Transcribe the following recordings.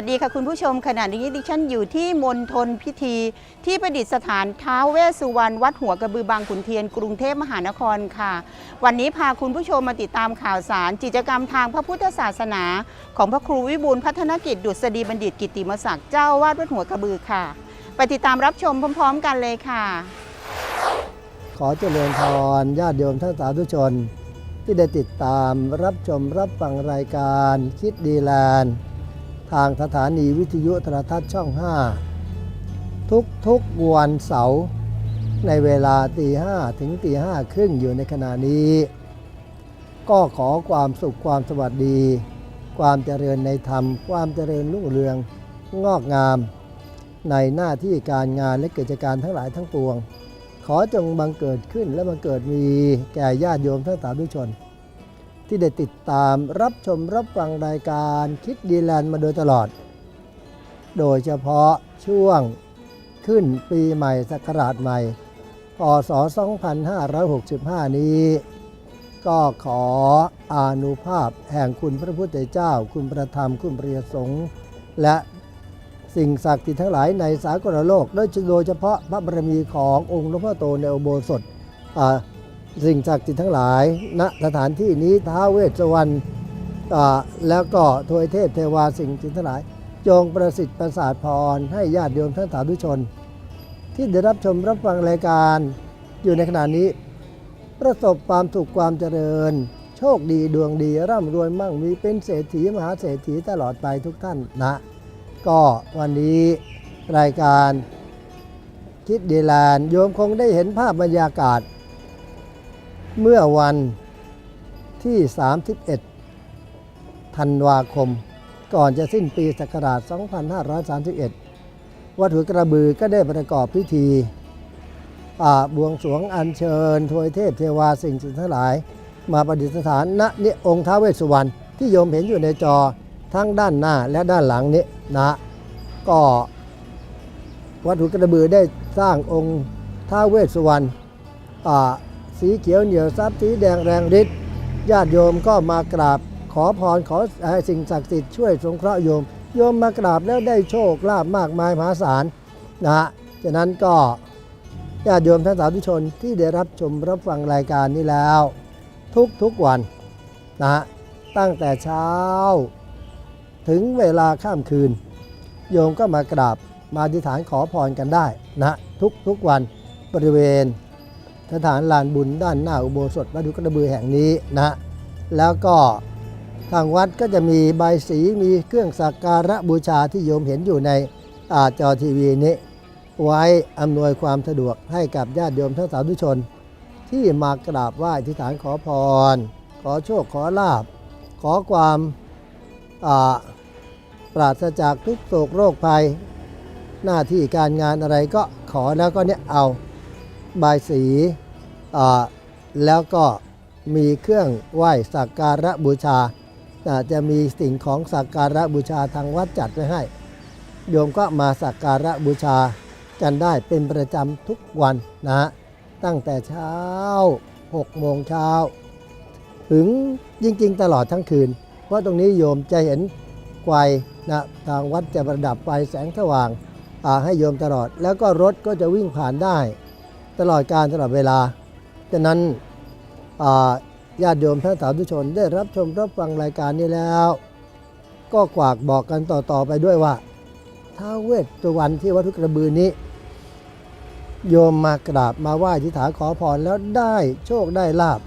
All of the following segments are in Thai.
วัสดีค่ะคุณผู้ชมขณะนี้ดิฉันอยู่ที่มณฑลพิธี ที่ประดิษฐานท้าวเวสสุวรรณวัดหัวกระบือบางขุนเทียนกรุงเทพมหานครค่ะ วันนี้พาคุณผู้ชมมาติดตามข่าวสารกิจกรรมทางพระพุทธศาสนา ของพระครูวิบูลพัฒนกิจดุษฎีบัณฑิตกิตติมศักดิ์เจ้าวาดวัดหัวกระบือค่ะ ไปติดตามรับชมพร้อม ๆ กันเลยค่ะ ขอเจริญพรญาติโยมท่านสาธุชน ที่ได้ติดตามรับชมรับฟังรายการคิดดีแลนด์ ทางสถานีวิทยุโทรทัศน์ช่อง 5 ทุกทุกวันเสาร์ในเวลาตีห้ถึงตีห้าครึ่งอยู่ในขณะนี้ ก็ขอความสุขความสวัสดี ความเจริญในธรรม ความเจริญรุ่งเรืองงอกงาม ในหน้าที่การงานและกิจการทั้งหลายทั้งปวง ขอจงบังเกิดขึ้นและบังเกิดมีแก่ญาติโยมทั้งสาธุชน ที่ได้ติดตามรับชมรับฟังรายการคิดดีแลนด์มาโดยตลอด โดยเฉพาะช่วงขึ้นปีใหม่ศักราชใหม่พศ 2565 นี้ ก็ขออานุภาพแห่งคุณพระพุทธเจ้า คุณประธรรมคุณประยสงฆ์และสิ่งศักดิ์สิทธิ์ทั้งหลายในสากลโลกโดยโดยเฉพาะพระบารมีขององค์หลวงพ่อโตในอุโบสถ สิ่งศักดิ์สิทธิ์ทั้งหลายณสถานที่นี้ท้าเวสวรรณแล้วก็ทวยเทพเทวาสิ่งศักดิ์สิทธิ์ทั้งหลาย จงประสิทธิ์ประสาทพรให้ญาติโยมท่านสาธุชน ที่ได้รับชมรับฟังรายการอยู่ในขณะนี้ ประสบความสุขความเจริญ โชคดีดวงดีร่ำรวยมั่งมีเป็นเศรษฐีมหาเศรษฐีตลอดไปทุกท่านนะ ก็วันนี้รายการคิดดีแลนโยมคงได้เห็นภาพบรรยากาศ เมื่อวันที่ 31 ธันวาคม ก่อนจะสิ้นปีศักราช 2531 วัดหัวกระบือก็ได้ประกอบพิธีบวงสรวงอัญเชิญทวยเทพเทวาสิ่งศักดิ์สิทธิ์ทั้งหลาย มาประดิษฐานณนิองค์ท้าเวสสุวรรณที่โยมเห็นอยู่ในจอทั้งด้านหน้าและด้านหลังนี้นะก็วัดหัวกระบือได้สร้างองค์ท้าเวสสุวรรณอ่า สีเขียวเหนียวซับสีแดงแรงฤทธิ์ญาติโยมก็มากราบ ขอพรขอให้สิ่งศักดิ์สิทธิ์ช่วยสงเคราะห์โยม โยมมากราบแล้วได้โชคลาภมากมายมหาศาลนะฮะฉะนั้นก็ญาติโยมท่านสาธุชนที่ได้รับชมรับฟังรายการนี้แล้ว ทุกทุกวันนะฮะตั้งแต่เช้า ถึงเวลาข้ามคืน โยมก็มากราบมาอธิษฐานขอพรกันได้นะทุกทุกวันบริเวณ สถานลานบุญด้านหน้าอุโบสถวัดดุกระบือแห่งนี้นะแล้วก็ทางวัดก็จะมีใบสีมีเครื่องสักการะบูชาที่โยมเห็นอยู่ในอาจอทีวีนี้ ไว้อำนวยความสะดวกให้กับญาติโยมทั้งสาธุชน ที่มากราบไหว้อธิษฐานขอพร ขอโชคขอลาบ ขอความปราศจากทุกโศกโรคภัย หน้าที่การงานอะไรก็ขอแล้วก็เนี่ยเอา บายสีแล้วก็มีเครื่องไหว้สักการะบูชาจะมีสิ่งของสักการะบูชาทางวัดจัดไว้ให้ โยมก็มาสักการะบูชากันได้เป็นประจำทุกวันนะ ตั้งแต่เช้า 6 โมงเช้า ถึงจริงๆ ตลอดทั้งคืน เพราะตรงนี้โยมจะเห็นไฟนะทางวัดจะประดับไฟแสงสว่างให้โยมตลอด แล้วก็รถก็จะวิ่งผ่านได้ ตลอดการตลอดเวลาฉะนั้นญาติโยมท่านสาธุชนได้รับชมรับฟังรายการนี้แล้ว ก็กวากบอกกันต่อๆไปด้วยว่าท้าวเวสสุวรรณที่วัดทุกระบือนี้ โยมมากราบมาไหว้ที่ฐาขอพรแล้วได้โชคได้ลาบ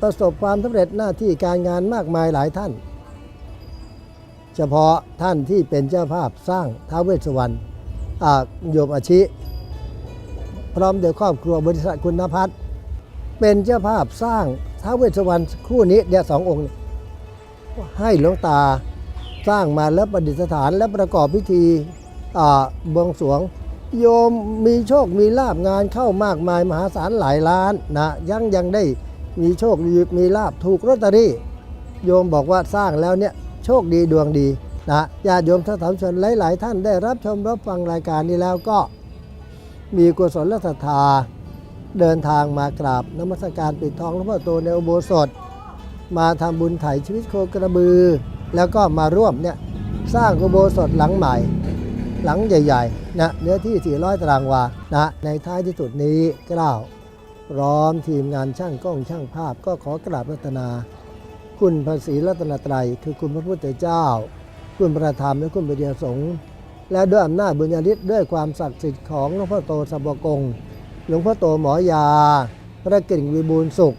ประสบความสำเร็จหน้าที่การงานมากมายหลายท่าน เฉพาะท่านที่เป็นเจ้าภาพสร้างท้าวเวสสวรรณโยมอาชิ ร้อมโดยครอบครัวบริษัทคุณพัฒน์เป็นเจ้าภาพสร้างท้าวเวสสวรรณคู่นี้เดียวสององค์เนี่ยให้หลวงตาสร้างมาแล้วประดิษฐานและประกอบพิธีบวงสรวง โยมมีโชคมีลาบงานเข้ามากมายมหาศาลหลายล้านนะยังยังได้มีโชคมีมีลาบถูกลอตเตอรี่โยมบอกว่าสร้างแล้วเนี่ยโชคดีดวงดีนะญาติโยมท่านสาธุชนหลาย ๆ ท่านได้รับชมรับฟังรายการนี้แล้วก็ มีกุศลและศรัทธา เดินทางมากราบนมัสการปิดทองหลวงพ่อโตในอุโบสถ มาทำบุญไถ่ชีวิตโคกระบือ แล้วก็มาร่วมเนี่ยสร้างอุโบสถหลังใหม่หลังใหญ่ๆนะเนื้อที่ 400 ตารางวานะในท้ายที่สุดนี้กล่าวพร้อมทีมงานช่างกล้องช่างภาพก็ขอกราบรัตนา คุณพระศรีรัตนตรัย คือคุณพระพุทธเจ้า คุณพระธรรมและคุณพระเดียสงฆ์ และด้วยอำนาจบุญญาฤทธิ์ด้วยความศักดิ์สิทธิ์ของหลวงพ่อโตสัปกงหลวงพ่อโตหมอยา พระกิ่งวิบูลสุข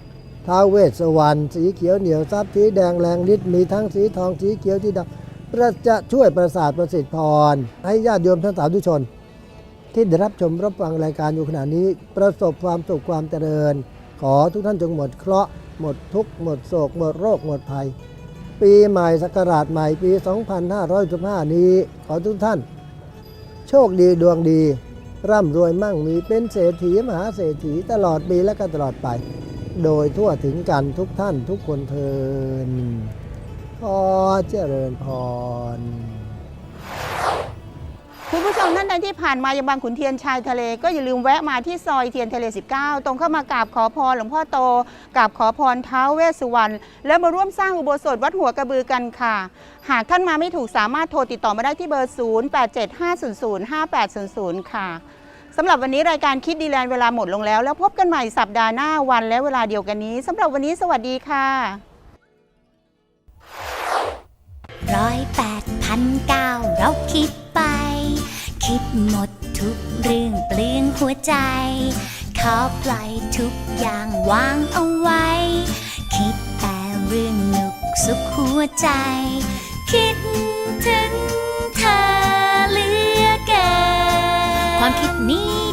ท้าเวสสวรรณสีเขียวเหนียวทรัพย์สีแดงแรงฤทธิ์มีทั้งสีทองสีเขียวที่ดำประจะช่วยประสาทประสิทธิ์พร ให้ญาติโยมทั้งสาธุชน ที่ได้รับชมรับฟังรายการอยู่ขณะนี้ ประสบความสุขความเจริญ ขอทุกท่านจงหมดเคราะห์หมดทุกข์หมดโศก หมดโรค หมดภัย ปีใหม่ศักราชใหม่ปี 2515 นี้ ขอทุกท่าน โชคดีดวงดี ร่ำรวยมั่งมีเป็นเศรษฐีมหาเศรษฐีตลอดปีและก็ตลอดไป โดยทั่วถึงกันทุกท่านทุกคนเทินพอเจริญพร คุณผู้ชมท่านใดที่ผ่านมายังบางขุนเทียนชายทะเล ก็อย่าลืมแวะมาที่ซอยเทียนทะเล 19 ตรงเข้ามากราบขอพรหลวงพ่อโตกราบขอพรท้าวเวสสุวรรณแล้วมาร่วมสร้างอุโบสถวัดหัวกระบือกันค่ะ หากท่านมาไม่ถูกสามารถโทรติดต่อมาได้ที่เบอร์ 0875005800 ค่ะสำหรับวันนี้รายการคิดดีแลนด์เวลาหมดลงแล้ว แล้วพบกันใหม่สัปดาห์หน้าวันและเวลาเดียวกันนี้สำหรับวันนี้สวัสดีค่ะร้อยแปดพันเก้าเราคิดไป คิดหมดทุกเรื่องเปลืองหัวใจ ขอปล่อยทุกอย่างวางเอาไว้ คิดแต่เรื่องหนุกสุขหัวใจ คิดถึงเธอเหลือเกินความคิดนี้